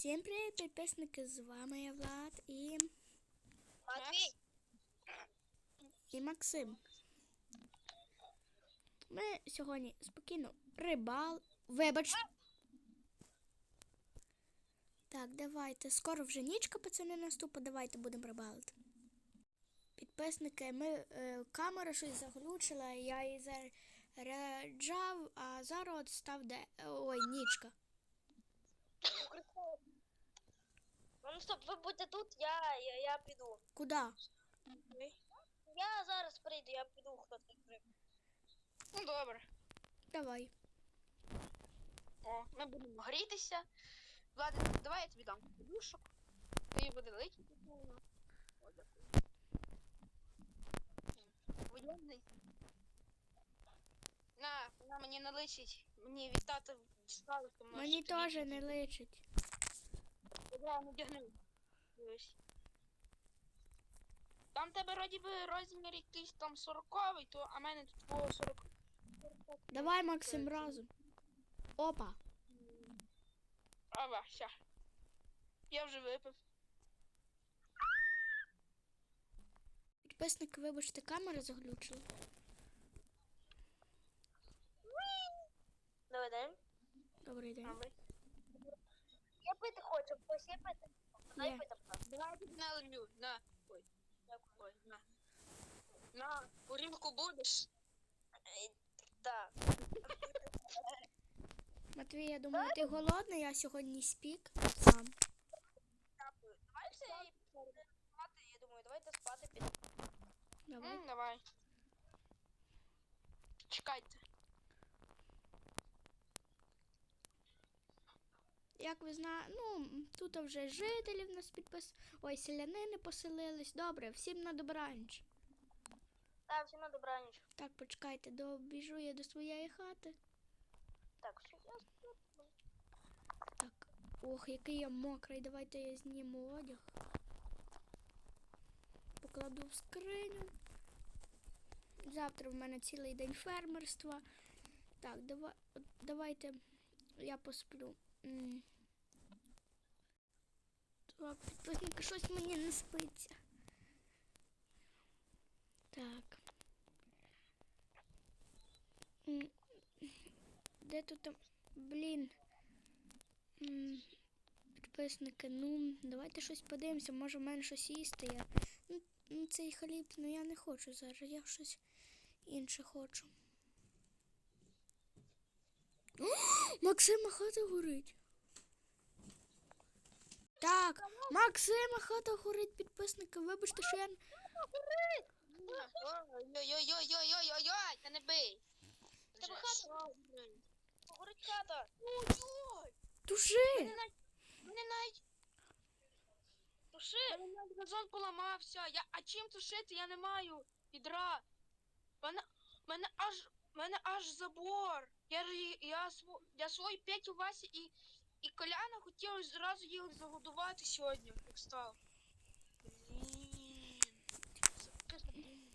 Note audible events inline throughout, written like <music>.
Всім привіт, підписники, з вами я Влад і, Матвій, і Максим. Ми сьогодні спокійно рибал. Вибач. Так, давайте. Скоро вже нічка, пацани, наступить. Давайте будемо рибалити. Підписники, ми е, камера щось заглючила, я її заряджав, а зараз от став де. Ой, нічка. Ну стоп, ви будьте тут, я, я, я піду. Куди? Я зараз прийду, я піду, хто тут прийде. Ну добре. Давай. О, ми будемо грітися. Влади, давай я тобі дам подушок. Тобі буде летіти. О, дякую. Воєнний. На, вона мені не личить. Мені від тата дістали, тому Мені теж не личить. Я надягну. Дивись. Там тебе вроді би розмір якийсь там 40 то а мене тут по 40. Давай, Максим, разом. Опа. Ава, ща. Я вже випив. Підписники, вибачте, камера заглючила. Добрий день. Добрий день. Я пити хочу, хтось є пити? Дай Є. пити. Давай налью. На. Ой. Ой, на. На, горілку будеш. Е, Так. Матвій, я думаю, ти голодний, я сьогодні спік сам. Дякую. Давай все і спати, я думаю, давайте спати підемо. Давай. М, давай. Чекайте. Як ви знаєте, ну, тут вже жителі в нас підпис. Ой, селянини поселились. Добре, всім на добраніч. Так, всім на добраніч. Так, почекайте, добіжу я до своєї хати. Так, все, я сплю. Так, ох, який я мокрий. Давайте я зніму одяг. Покладу в скриню. Завтра в мене цілий день фермерства. Так, давай, давайте я посплю. Так, підписники, щось мені не спиться. Так. Де тут там? Блін. Підписники, ну, давайте щось подивимося, може в мене щось їсти. Я... Ну, цей хліб, ну я не хочу зараз, я щось інше хочу. О, <gasps> Максима хата горить. Так, Максима хата горить, підписники, вибачте, що я. Ой-ой-ой-ой-ой-ой-ой, та не бий. Тебе хата. Горить хата. Ой-ой! Туши! Мене навіть- Мене навіть Туши. мене навіть газон поламався. Я, а чим тушити? Я не маю відра. Мене, мене аж, мене аж забор. Я, я, сво- я свої п'ять у Васі і, і Коляна хотів зразу їх загодувати сьогодні, як блін.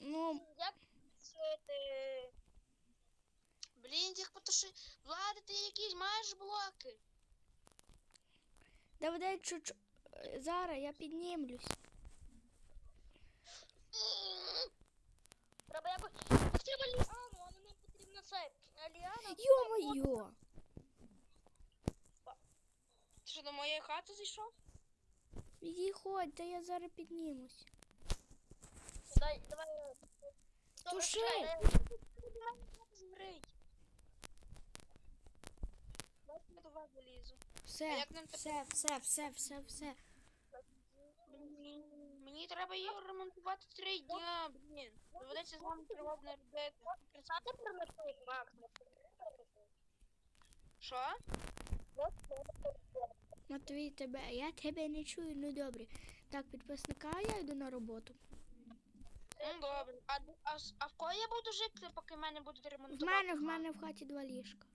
Ну, Як тушити? Блін, їх потуши. Влада, ти якісь маєш блоки? давай чуть зараз я піднімлюсь. Треба якось... Треба але нам потрібно це. е, Ліана. Йо-моє! Ти що до моєї хати зайшов? Їходь, та я зараз піднімусь. Дай, давай. е, Туши. Давай я до вас залізу. Все, як нам все, все, все, все, все. Мені треба її ремонтувати три дня, блін. Доведеться з вами пригодно робити. А ти принеси, Макс. Що? Матвій, тебе, я тебе не чую, ну добре. Так, підписника, я йду на роботу. Ну добре. А, а, а в кого я буду жити, поки мене будуть В ремонтувати? мене, в мене в хаті два ліжка.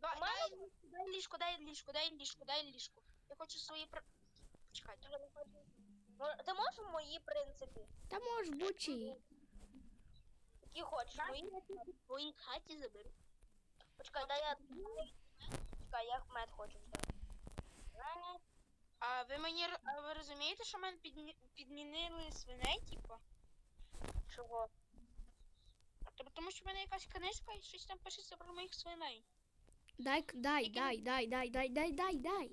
Дай, В дай, дай ліжко, дай ліжко, дай ліжко, дай ліжко. Я хочу свої про... Почекайте. Ну, Ти можеш мої принципі? Та можеш будь-чиї. Які хочеш? Мої? в твоїй хаті заберу. Почекай, дай я. Чекай, я мед хочу взяти. ви мені а ви розумієте, що мене підмі... підмінили свиней, типу? Чого? Тобто, тому що в мене якась книжка і щось там пишеться про моїх свиней. Дай, дай, дай, дай, дай, дай, дай, дай, дай.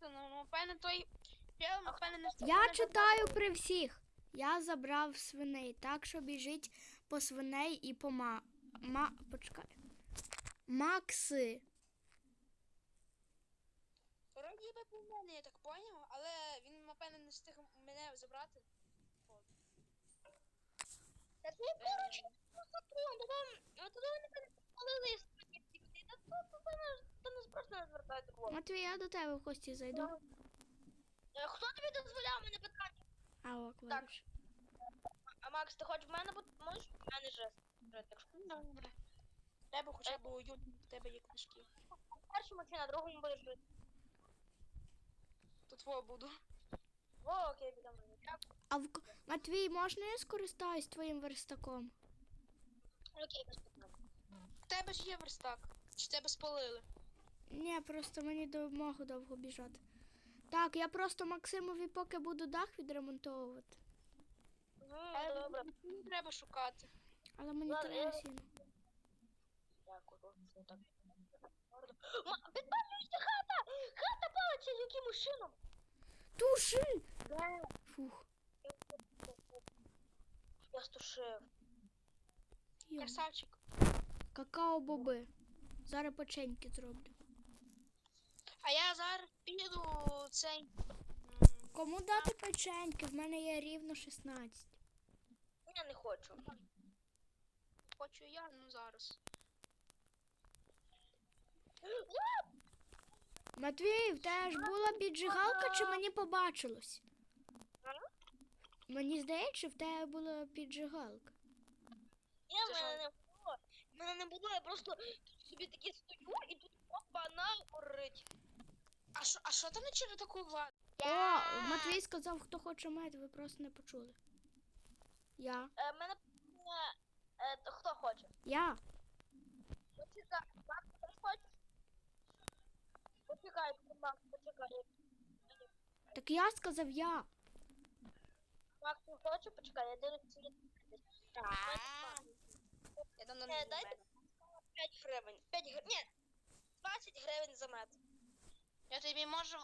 Ну, ну, певне, той не Я читаю при всіх. Я забрав свиней, так що біжить по свиней і по ма. Ма. Почекай. Макси. Вроді би був мене, я так поняв, але він, напевне, не встиг мене забрати. Та ти поруч то вам, а то ви не спалили спагетті. Та то та нас просто не звертаєте увагу. Матвій, я до тебе в гості зайду. Е, Хто тобі дозволяв мене питання? А ок, Так. вибач. А Макс, ти хоч в мене бути можеш? В мене жест. Якщо Ну, Добре. В Тебе хоча б уютно, в тебе є книжки. першому чи на другому будеш жити. Тут твого буду. О, окей, підемо. Дякую. А в... к- Матвій, можна я скористаюсь твоїм верстаком? Окей, без питань. В тебе ж є верстак. Чи тебе спалили? Ні, просто мені допомогу довго біжати. Так, я просто Максимові поки буду дах відремонтовувати. Але Ну, добре. не треба шукати. Але мені Ладно, треба я- сіно. Ма, Підпалюється хата! Хата палиться якимось чином! Туши! Фух. Я стушив. йо. Красавчик. Какао-боби. Зараз печеньки зроблю. А я зараз піду цей. Кому дати печеньки? В мене є рівно 16. Я не хочу. Хочу я, ну зараз. Матвій, в тебе ж була піджигалка, чи мені побачилось? Мені здається, в тебе була піджигалка. Я в мене не було. В мене не було, я просто собі таки стою і тут опа на горить. А що, а що там не через таку владу? О, Матвій сказав, хто хоче мед, ви просто не почули. Я. Е, мене е, е, хто хоче? Я. Почекай, Макс, ти теж хочеш? Почекай, Макс, почекай. Так я сказав я. Макс, не хоче? Почекай, я дивлюся. Я дам Е, дайте 5 гривень. 5 гривень. Ні, 20 гривень за мед. Я тобі можу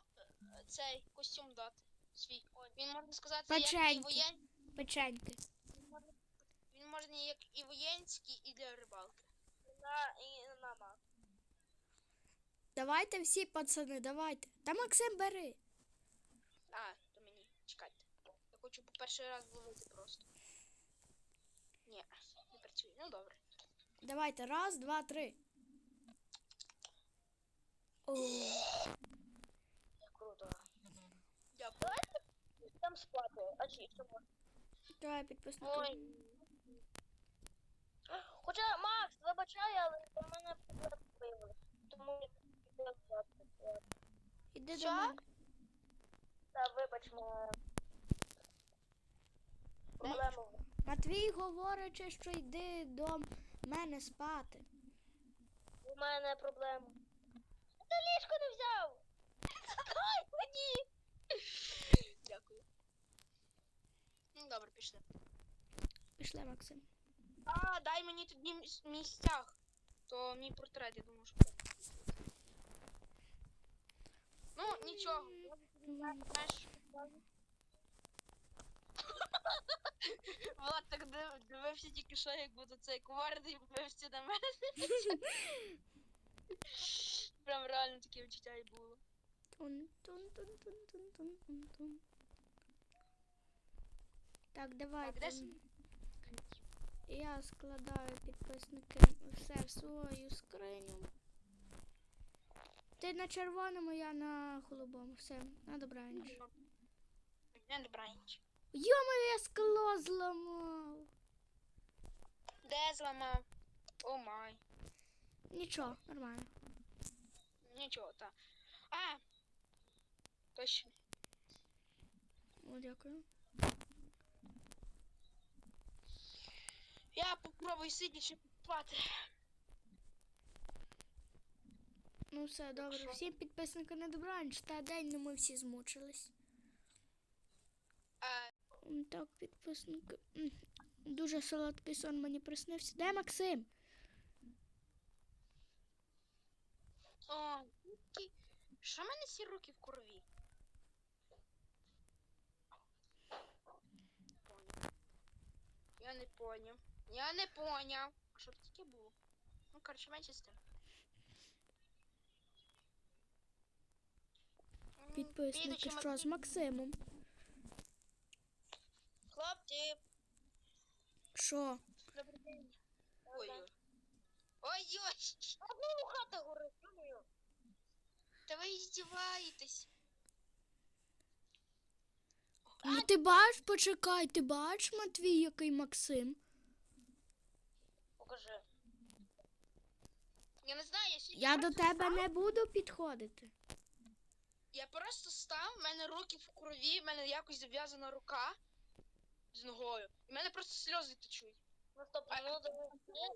е, цей костюм дати. Свій. Він можна сказати, як і Печеньки. воєн... Печеньки. Він можна як і воєнський, і для рибалки. На, і на Макс. Давайте всі, пацани, давайте. Та Максим бери. А, то мені. Чекайте. Я хочу по перший раз ловити просто. Ні, не працює. Ну добре. Давайте, раз, два, три. О, Круто. Дякую. Там спати. А чи що можна? давай підписники. Ой. Хоча, Макс, вибачай, але до мене проблеми виявилися. Тому Іди до мене. Та вибач мене. Проблема. Матвій говорить, що йди до мене спати. У мене проблема. Ти ліжко не взяв! Дай мені! Дякую. Ну добре, пішли. Пішли, Максим. А, дай мені тоді міс- мій стяг. То мій портрет, я думаю, що. Ну, нічого. Знаєш. Влад так див- дивився тільки що, як буду цей коварний дивився на мене. Прям реально таке відчуття і було. Тун, тун, тун, тун, тун, тун, тун, тун. Так, давайте. де с- Я складаю підписники все в свою скриню. Ти на червоному, я на голубому. Все, на добраніч. Не добраніч. Йо-моє, я скло зламав. Де зламав? О май. Нічого, нормально. Нічого, так. А! Точно. О, дякую. Я попробую сидячи спати. Ну все, добре. що? Всім підписникам на добраніч. Та день, ну ми всі змучились. М, Так, підписники. Дуже солодкий сон мені приснився. Де Максим? о, що в мене всі руки в крові? Я не поняв. Я не поняв. А що це таке було? Ну, коротше, менше з тим. Підписники, що з Максимом? Хлопці, Що? добрий день. Ой-ой. Ой-ой! Одну хата горить. Та ви здіваєтесь. Ну ти бач, почекай, ти бач, Матвій, який Максим? Покажи. Я не знаю, я сьогодні Я до тебе не буду підходити. Я просто став, в мене руки в крові, в мене якось зав'язана рука з ногою. І в мене просто сльози течуть. Ну стоп, А- ну давай. Я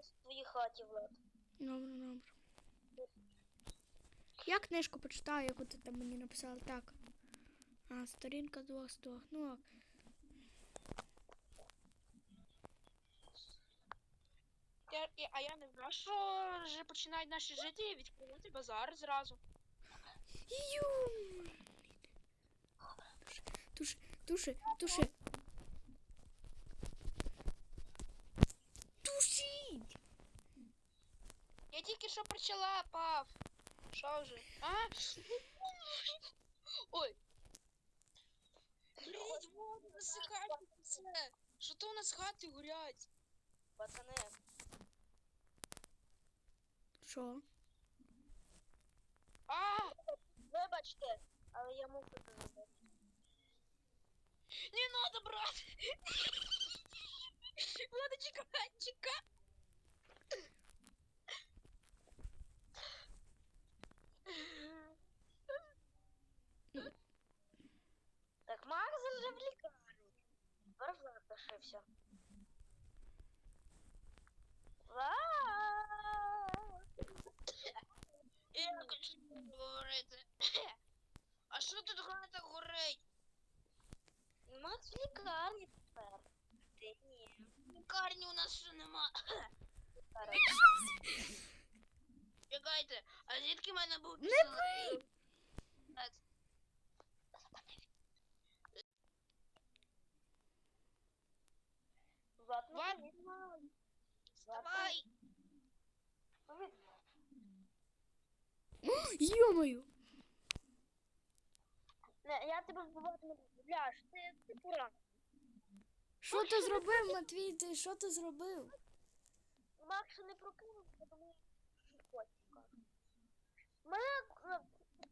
в твоїй хаті, Влад. Добре, добре. Я книжку почитаю, яку ти там мені написала. Так. А, сторінка двох з двох. Ну, ок. Я, я, а я не знаю, що вже починають наші жителі відкривати базар зразу. Ю. Туши, туши, туши. Тушіть! Я тільки що почала, пав. Що вже? А? Ой. Горіть воду, насихайте все. Що то у нас хати горять? Пацани, Що? А! Вибачте, але я мушу це зробити. Не надо, брат! Влада, чекай, чекай! Так, Макс вже в лікарні. Тепер Влад лишився. Влад! Я хочу говорити. А що тут хата горить? Макс в лікарні тепер. Ти ні. Лікарні у нас ще нема. Чекайте, а звідки в мене був Не? Влад, Влад? привіт, мам. Влад, Давай! привіт. <gasps> Йомаю! Не, я тебе вбивати не буду. Бляш, ти, ти пора. Що ти зробив, Матвій? Ти що ти зробив? Макс не прокинувся, тому що хоче. Мене, е,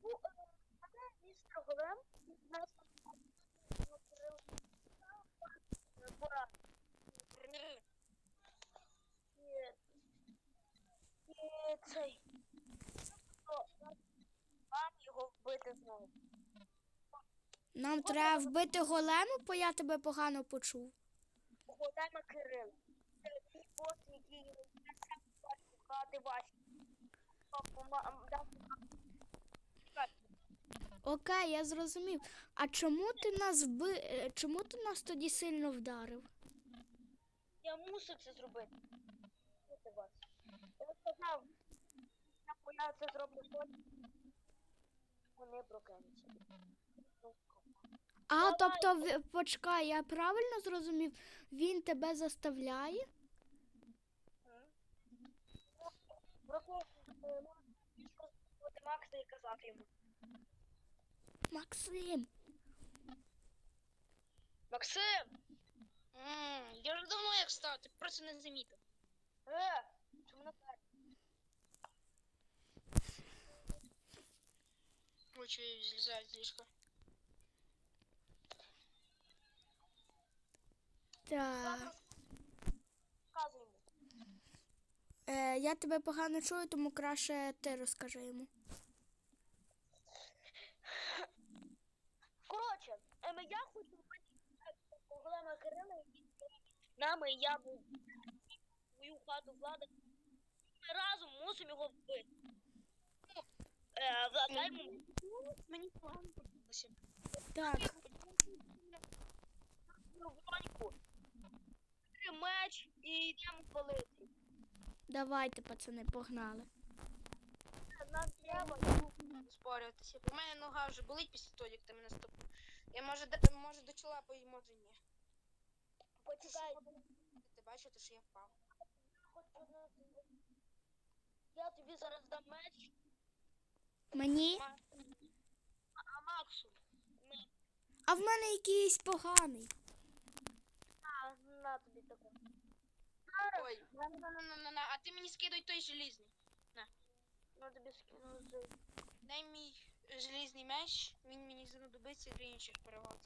бу- е, мене містер Голем, нас пора. І, і цей. О, Вам його вбити знову. Нам треба вбити голему, бо я тебе погано почув. Голема Кирил. Це твій бос, який хати Васі. Окей, я зрозумів. А чому ти нас вби... чому ти нас тоді сильно вдарив? Я мусив це зробити. Слухайте вас. Я сказав, я- я це зроблю. Вони прокинуться. А, тобто, в- почекай, я правильно зрозумів, він тебе заставляє? Прокинуться. Макса і казати йому. Максим, Максим! М, Я вже давно як став, ти просто не замітив. Е! Чому не так? Ой, що я злізаю з ліжка. Так. Показуй йому. Е, я тебе погано чую, тому краще ти розкажи йому. Коротше, ем, я хочу вбити Голема Кирила, який стоїть нами, і я буду мою хату влада. Ми разом мусимо його вбити. Е, Влад, дай мені. Мені план подобався. Так, Броньку. Меч і йдемо палити. давайте, пацани, погнали. Нам треба. Спорюватися. У мене нога вже болить після того, як ти мене стопив. Я може, до- може до чола пої, може ні. Почекай. Ти бачите, що я впав. Я тобі зараз дам меч, Мені? Ма- а Максу. А в мене якийсь поганий. На, на тобі таке. Ой, на, на, на, на, на, на. а ти мені скидуй той желізний. Ну тобі скину з. Дай мій желізний меч, він мені знадобиться для інших пригод.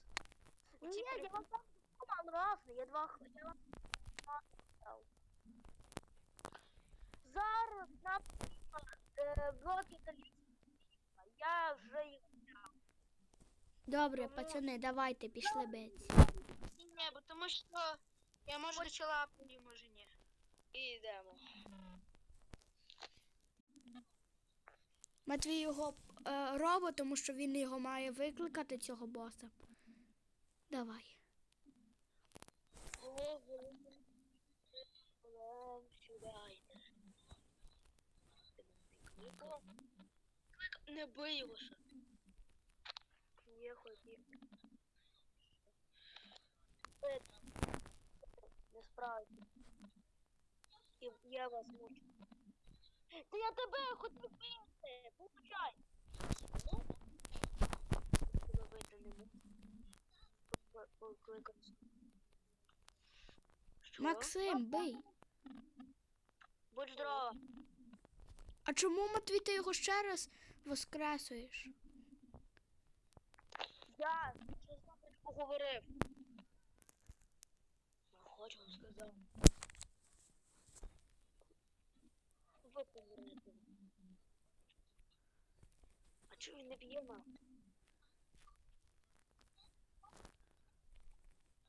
Ні, я вам там команд я два х- я вам два. Зараз нам е, блоки. Я вже їх Добре, Тому- пацани, давайте пішли битися. Ні, ні, бо тому що я можу до чола пої, може ні. І йдемо. Матвій його е, робить, тому що він його має викликати, цього боса. Давай. Не бий його ще. Я хотів. Е, Не справиться. І я вас мучу. Та я тебе хотів бити! Получай! Ну, не можу. По- по- покликався. Що? Максим, бий. Будь здорова. А чому Матвій ти його ще раз воскресуєш? Я з вами поговорив. Хочу сказав. Ви поговорите. А чого він не б'є нас?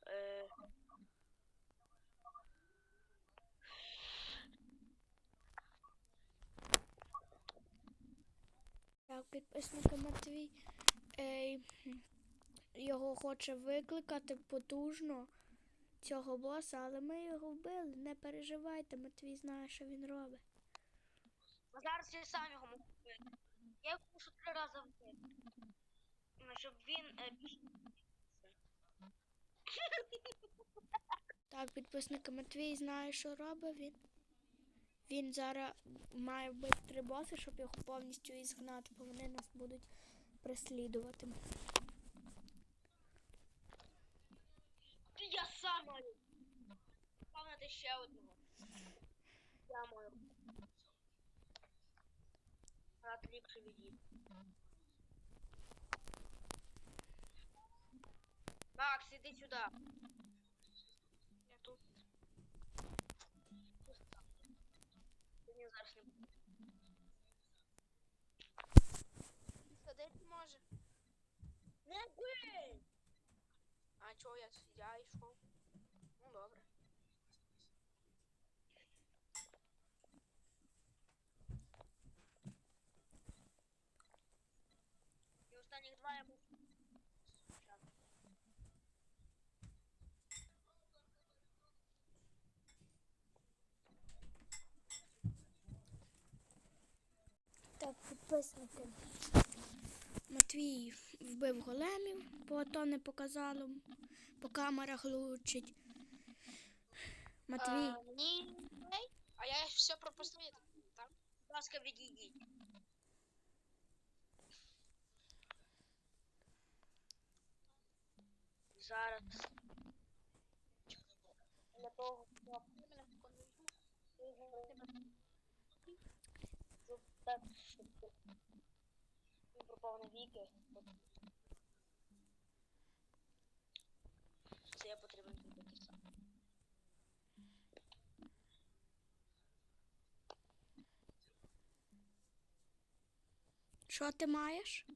Е... Так, підписника Матвій його хоче викликати потужно цього боса, але ми його вбили. Не переживайте, Матвій знає, що він робить. А зараз я сам його можу вбити. Я його мушу три рази вбити. Ну, Щоб він е, більше Так, підписника Матвій знає, що робить він. Він зараз має вбити три боси, щоб його повністю ізгнати, бо вони нас будуть преслідувати. Я сам маю. Ще одного. Я маю. А ліпше. Макс, іди сюди. Я тут. Мені зараз не буде. Садити може. Не бий! А чого я, я йшов? Ну добре. І останніх два я мушу. Так, підписники. Матвій вбив големів, бо то не показало, по камерах глучить. Матвій, А, ні. А я все пропустив, так? Будь ласка, відійдіть. Зараз. Для того, щоб щоб так, щоб він пропав навіки. Це я потрібен зробити сам. що ти маєш?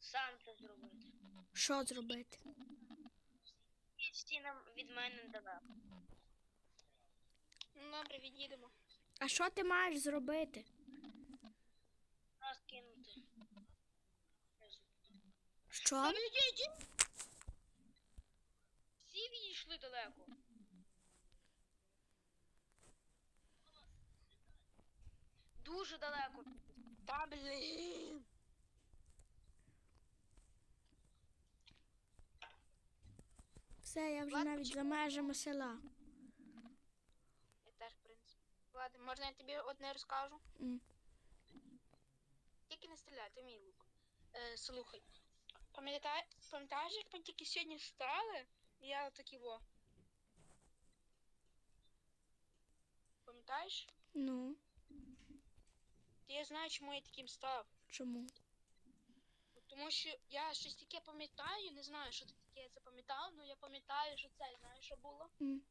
Сам це зробити. Що зробити? І стінам від мене далеко. Ну, Добре, відійдемо. А що ти маєш зробити? Е, кинути. Що? Всі відійшли далеко. Дуже далеко. Та блін. Все, я вже Ладно, навіть за почекай. межами села. Я теж, в принципі. Ладно, можна я тобі одне розкажу? М. Тільки не стріляй, ти мій лук. Е, слухай. Пам'ятай, пам'ятаєш, як ми тільки сьогодні стали? І я такі во. Пам'ятаєш? Ну, я знаю, чому я таким став. чому? Тому що я щось таке пам'ятаю, не знаю, що таке я це пам'ятав, але я пам'ятаю, що це знаєш, що було. М.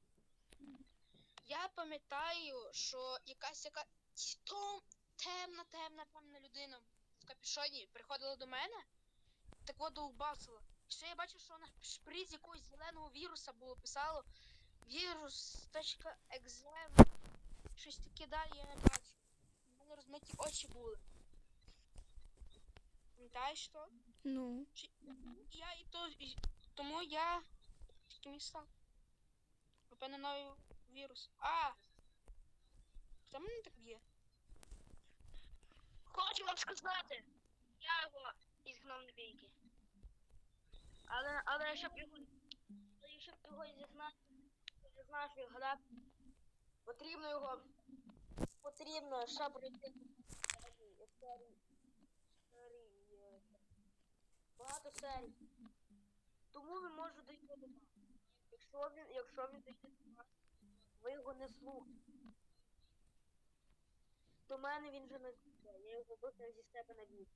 Я пам'ятаю, що якась яка том, темна, темна, темна людина в капюшоні приходила до мене, так от довбасила. І ще я бачив, що на шприз якогось зеленого віруса було писало вірус.екзем. Щось таке далі я не бачу. У мене розмиті очі були. Пам'ятаєш що? Ну, Чи- Я і то. і- Тому я таким і став. Напевно, новий вірус. А! Хто мене так б'є? Хочу вам сказати. Я його ізгнав на бійки. Але, але щоб його, щоб його зігнати, зігнати його, потрібно його, потрібно ще пройти багато серій. Тому він може дійти до вас. Якщо він, якщо він дійде до вас, ви його не слухаєте. До мене він вже не дійде, я його викинув зі себе на бік.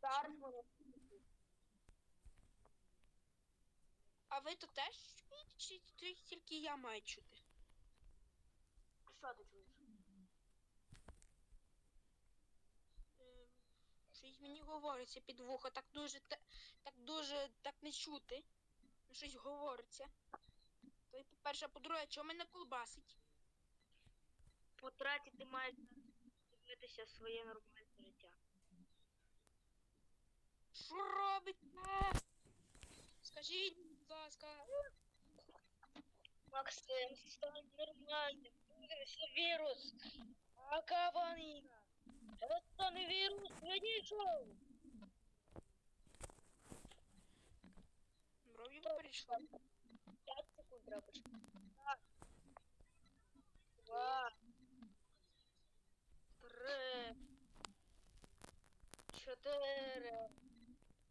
Зараз мене. А ви то теж чуєте, чи тільки я маю чути? Що ти чуєш? Е, Щось мені говориться під вухо, так дуже те- так дуже так не чути. Ну, Щось говориться. То по-перше, по-друге, чого мене колбасить? По-третє, ти маєш дивитися своє нормальне життя. Що робите? Скажіть, будь ласка. Максим, стань нормальним. Це вірус. А каваніна. Це не вірус, вийшов. Брові перейшли. 5 секунд почекати. Так. Два. Три. Чотири.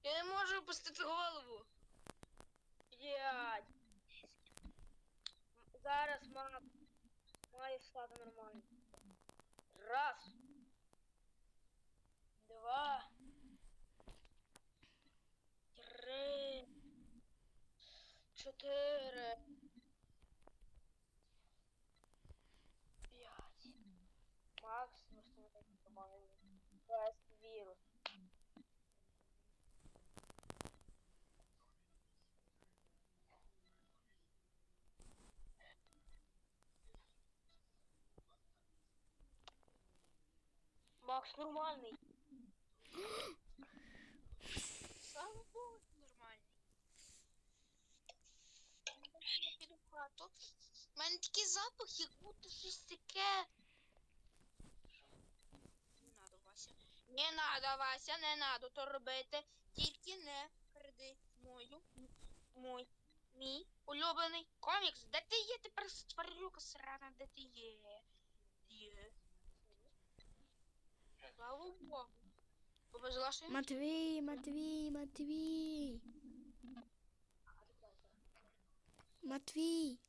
Я не можу опустити голову. П'ять. Зараз мама має стати нормально. Раз. Два. Три. Чотири. П'ять. Макс встановити нормально. Без вірус. Макс нормальний. <gasps> Слава Богу, нормально. Я піду. У мене такий запах, як будто щось таке. Не надо, Вася. Не надо, Вася, не надо то робити. Тільки не кради мою, мой, мій улюблений комікс. Де ти є тепер тварюка срана, де ти є? Є. Слава Богу. Повезла, що Матвій, Матвій, Матвій. Матвій.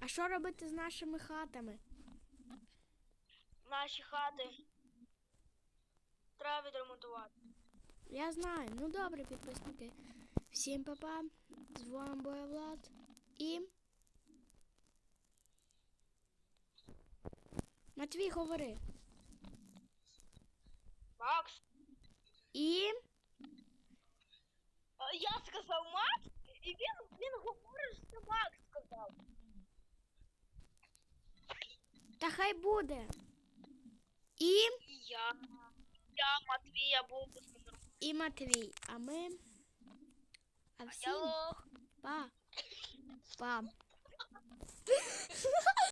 А що робити з нашими хатами? Наші хати треба відремонтувати. Я знаю. Ну добре, підписники. Всім па-па. З вами Боєвлад. І. Матвій, говори. Макс, І. я сказав Макс, і він, він говорить, що Макс сказав. Та хай буде. І, І я. Я Матвія був і Матвій. А ми. А Я всім лох. па. Па. <laughs>